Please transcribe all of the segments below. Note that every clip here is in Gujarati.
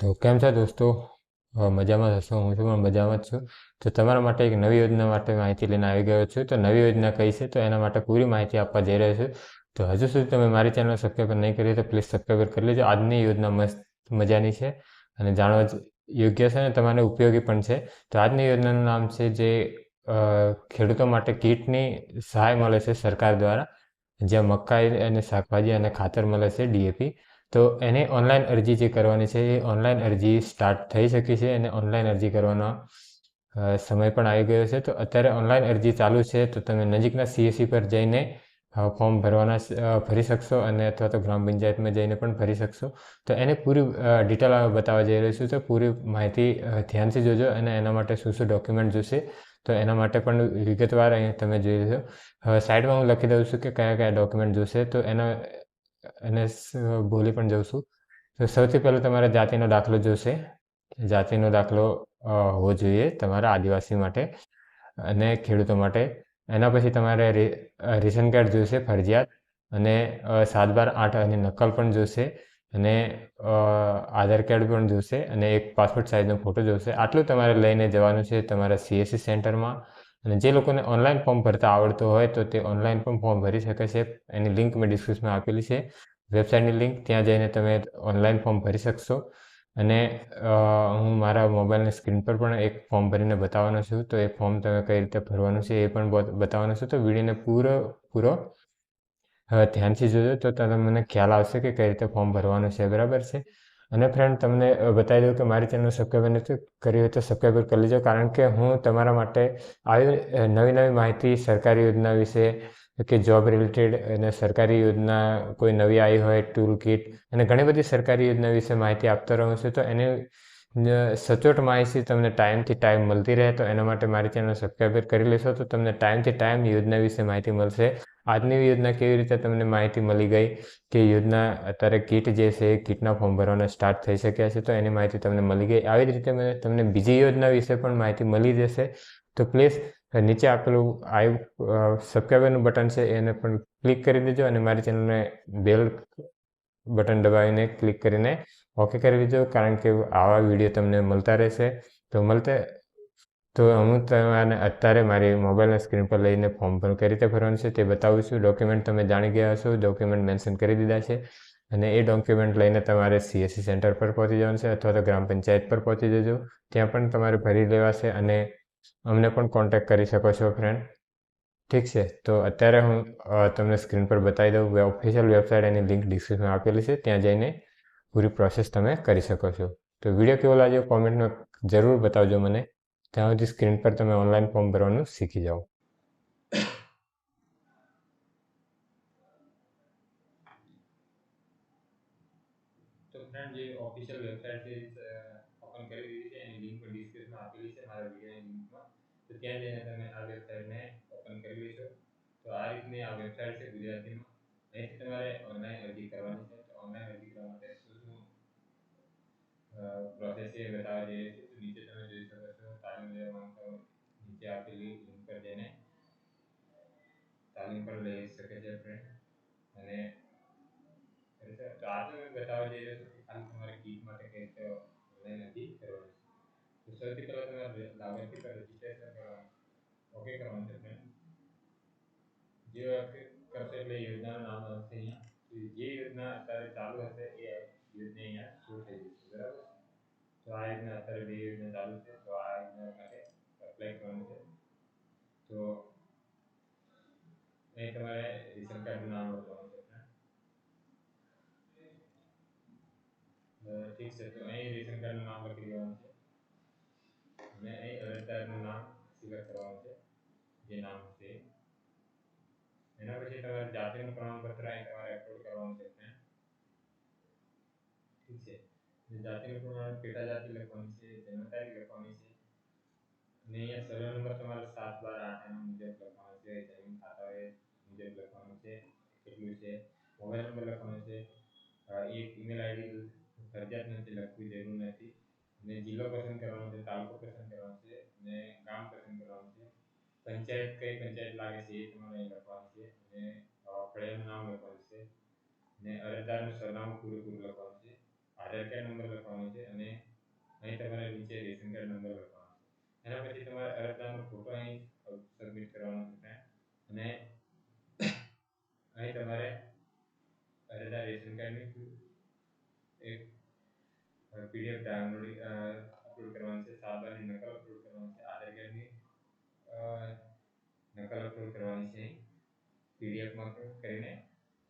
તો કેમ છો દોસ્તો? મજામાં હશો હું છું પણ મજામાં જ છું. તો તમારા માટે એક નવી યોજના માટે માહિતી લઈને આવી ગયો છું. તો નવી યોજના કઈ છે? તો એના માટે પૂરી માહિતી આપવા જઈ રહ્યો છું. તો હજુ સુધી તમે મારી ચેનલ સબસ્ક્રાઈબર નહીં કરી તો પ્લીઝ સબસ્ક્રાઈબર કરી લેજો. આજની યોજના મસ્ત મજાની છે અને જાણવા યોગ્ય છે અને તમારે ઉપયોગી પણ છે. તો આજની યોજનાનું નામ છે જે ખેડૂતો માટે કીટની સહાય મળે છે સરકાર દ્વારા. જ્યાં મકાઈ અને શાકભાજી અને ખાતર મળે છે ડીએપી તો એને ઓનલાઈન અરજી જે કરવાની છે, એ ઓનલાઈન અરજી સ્ટાર્ટ થઈ શકી છે અને ઓનલાઈન અરજી કરવાનો સમય પણ આવી ગયો છે. તો અત્યારે ઓનલાઈન અરજી ચાલુ છે, તો તમે નજીકના સીએસસી પર જઈને ફોર્મ ભરવાના ભરી શકશો અને અથવા તો ગ્રામ પંચાયતમાં જઈને પણ ભરી શકશો. તો એને પૂરી ડિટેલ બતાવવા જઈ રહ્યું છું. તો પૂરી માહિતી ધ્યાનથી જોજો અને એના માટે શું શું ડોક્યુમેન્ટ જોશે, તો એના માટે પણ વિગતવાર અહીં તમે જોઈ લો સાઈડમાં હું લખી દઉં છું કે કયા કયા ડોક્યુમેન્ટ જોશે, તો એના અને બોલી પણ જઉં છું. તો સૌથી પહેલો તમારે જાતિનો દાખલો જોશે. જાતિનો દાખલો હોવો જોઈએ તમારા આદિવાસી માટે અને ખેડૂતો માટે. એના પછી તમારે રેશન કાર્ડ જોઈશે ફરજિયાત. અને સાત બાર આઠ અને નકલ પણ જોશે. અને આધાર કાર્ડ પણ જોશે અને એક પાસપોર્ટ સાઇઝનો ફોટો જોશે. આટલું તમારે લઈને જવાનું છે તમારા સીએસસી સેન્ટરમાં. અને જે લોકોને ઓનલાઈન ફોર્મ ભરતા આવડતું હોય તો તે ઓનલાઈન પણ ફોર્મ ભરી શકે છે. એની લિંક મેં ડિસ્ક્રિપ્શનમાં આપેલી છે. વેબસાઇટની લિંક ત્યાં જઈને તમે ઓનલાઈન ફોર્મ ભરી શકશો. અને હું મારા મોબાઈલની સ્ક્રીન પર પણ એક ફોર્મ ભરીને બતાવવાનો છું. તો એ ફોર્મ તમે કઈ રીતે ભરવાનું છે એ પણ બતાવવાનું છું. તો વિડીયોને પૂરો પૂરો ધ્યાનથી જોજો. તો તમને ખ્યાલ આવશે કે કઈ રીતે ફોર્મ ભરવાનું છે. બરાબર છે? અને ફ્રેન્ડ તમને બતાવી દઉં કે મારી ચેનલ સબસ્ક્રાઈબ નથી કરી હોય તો સબસ્ક્રાઈબર કરી લેજો. કારણ કે હું તમારા માટે આવી નવી નવી માહિતી સરકારી યોજના વિશે કે જોબ રિલેટેડ અને સરકારી યોજના, કોઈ નવી આવી હોય ટૂલ કિટ અને ઘણી બધી સરકારી યોજના વિશે માહિતી આપતો રહું છું, તો એને સચોટ માહિતી તમને ટાઈમથી ટાઈમ મળતી રહે તો એના માટે મારી ચેનલ સબસ્ક્રાઈબર કરી લેશો, તો તમને ટાઈમથી ટાઈમ યોજના વિશે માહિતી મળશે. આજની યોજના કેવી રીતે તમને માહિતી મળી ગઈ કે યોજના અત્યારે કીટ જે છે એ કીટના ફોર્મ ભરવાના સ્ટાર્ટ થઈ શક્યા છે તો એની માહિતી તમને મળી ગઈ. આવી જ રીતે મને તમને બીજી યોજના વિશે પણ માહિતી મળી જશે. તો પ્લીઝ નીચે આપેલું આઈ સબસ્ક્રાઈબરનું બટન છે એને પણ ક્લિક કરી દેજો અને મારી ચેનલને બેલ બટન દબાવીને ક્લિક કરીને ઓકે કરી દેજો કારણ કે આવા વીડિયો તમને મળતા રહેશે. તો મળતે તો હું તમારે અત્યારે મારી મોબાઈલના સ્ક્રીન પર લઈને ફોર્મ પણ કઈ રીતે ભરવાનું છે તે બતાવું છું. ડોક્યુમેન્ટ તમે જાણી ગયા હશો. ડોક્યુમેન્ટ મેન્શન કરી દીધા છે અને એ ડોક્યુમેન્ટ લઈને તમારે સીએસસી સેન્ટર પર પહોંચી જવાનું છે અથવા તો ગ્રામ પંચાયત પર પહોંચી જજો. ત્યાં પણ તમારે ભરી લેવાશે અને અમને પણ કોન્ટેક્ટ કરી શકો છો ફ્રેન્ડ ઠીક છે? તો અત્યારે હું તમને સ્ક્રીન પર બતાવી દઉં. ઓફિશિયલ વેબસાઇટ એની લિંક ડિસ્ક્રિપ્શનમાં આપેલી છે. ત્યાં જઈને પૂરી પ્રોસેસ તમે કરી શકો છો. તો વીડિયો કેવો લાગ્યો? કોમેન્ટમાં જરૂર બતાવજો મને. ત્યાં સુધી સ્ક્રીન પર તમે ઓનલાઈન ફોર્મ ભરવાનું શીખી જાઓ. તો ફ્રેન્ડ ઓફિશિયલ વેબસાઇટ છે ઓપન કરી દીધી છે, એની લિંક પણ જઈને તમે આ વેબસાઇટને ઓપન કરી લેશો. તો આ રીતની આ વેબસાઇટ છે ગુજરાતીમાં. અહીંથી તમારે ઓનલાઈન અરજી કરવાની છે. તો ઓનલાઈન કરવા શું શું પ્રોસેસ છે નીચે તમે તાલીમ લેવા નીચે આપેલી લિંક પર જઈને તાલીમ પર લઈ શકે છે ફ્રેન્ડ અને તો આ તો બતાવવા જઈ રહ્યો છું ખાલી તમારે કીટ માટે કઈ રીતે ઓનલાઈન અરજી કરવાની તો સૌથી પહેલાં તમારે લાભાર્થી પર રજીસ્ટ્રેશન કરવાનું ઓકે કરવાનું છે ફ્રેન્ડ જે કરશે એટલે યોજનાનું નામ આવશે અહીંયા જે યોજના અત્યારે ચાલુ હશે એ યોજના અહીંયા શરૂ થઈ જશે બરાબર આ અત્યારે બે યોજના ચાલુ છે, તો આ યોજના માટે એપ્લાય કરવાનું છે. તો અહીં તમારે રેશન કાર્ડનું નામ લખવાનું છે ઠીક છે, તો અહીં રેશન કાર્ડનું નામ લખી દેવાનું છે. અને અહીં અરજદારનું નામ સિલેક્ટ કરવાનું છે, જે નામ છે. એના પછી તમારે જાતિનું પ્રમાણપત્ર અહીં તમારે અપલોડ કરવાનું છે ઠીક છે. જાતિનું પ્રમાણ પેટા જાતિ લખવાની છે જન્મ તારીખ લખવાની છે. અને અહીંયા સર્વે નંબર તમારે સાત બાર આઠ એના મુજબ લખવાનો છે, જમીન ખાતા મુજબ લખવાનું છે, કેટલું છે, મોબાઈલ નંબર લખવાનો છે એક ઈમેલ આઈડી ફરજિયાત નથી, લખવી જરૂર નથી. અને જિલ્લો પસંદ કરવાનો છે, તાલુકો પસંદ કરવાનો છે અને ગામ પસંદ કરવાનું છે. પંચાયત કઈ પંચાયત લાગે છે એ તમારે અહીં લખવાનું છે અને ફળિયાનું નામ લખવાનું છે અને અરજદારનું સરનામું પૂરેપૂરું લખવાનું આધાર કાર્ડ નંબર લખવાનો છે અને અહીં તમારે નીચે રેશન કાર્ડ નંબર લખવાનો છે. એના પછી તમારે અરજદારનો ફોટો અહીં સબમિટ કરવાનો છે અને અહીં તમારે અરજદાર રેશન કાર્ડની એક પીડીએફ ડાઉનલોડ અપલોડ કરવાનું છે. સાદાની નકલ અપલોડ કરવાનું છે. આધાર કાર્ડની નકલ અપલોડ કરવાની છે પીડીએફમાં કરીને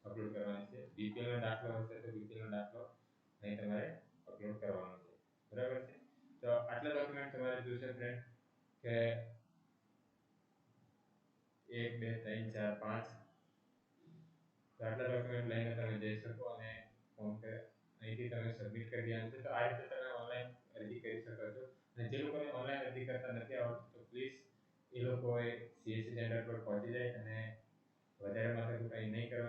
અપલોડ કરવાની છે. બીપીએલનો દાખલો હશે તો બીપીએલનો દાખલો અહીં તમારે અપલોડ કરવાનો છે. બરાબર છે? તો આટલા ડોક્યુમેન્ટ તમારે જોશે ફ્રેન્ડ કે એક, બે, ત્રણ, ચાર, પાંચ. આટલા ડોક્યુમેન્ટ લઈને તમે જઈ શકો અને ફોર્મ કે અહીંથી તમે સબમિટ કરી દેવાનું છે. તો આ રીતે તમે ઓનલાઈન અરજી કરી શકો છો. અને જે લોકોને ઓનલાઈન અરજી કરતા નથી આવડતું, તો પ્લીઝ એ લોકોએ સીએસસી સેન્ટર પર પહોંચી જાય અને વધારે માથાકૂટ કંઈ નહીં કરવાની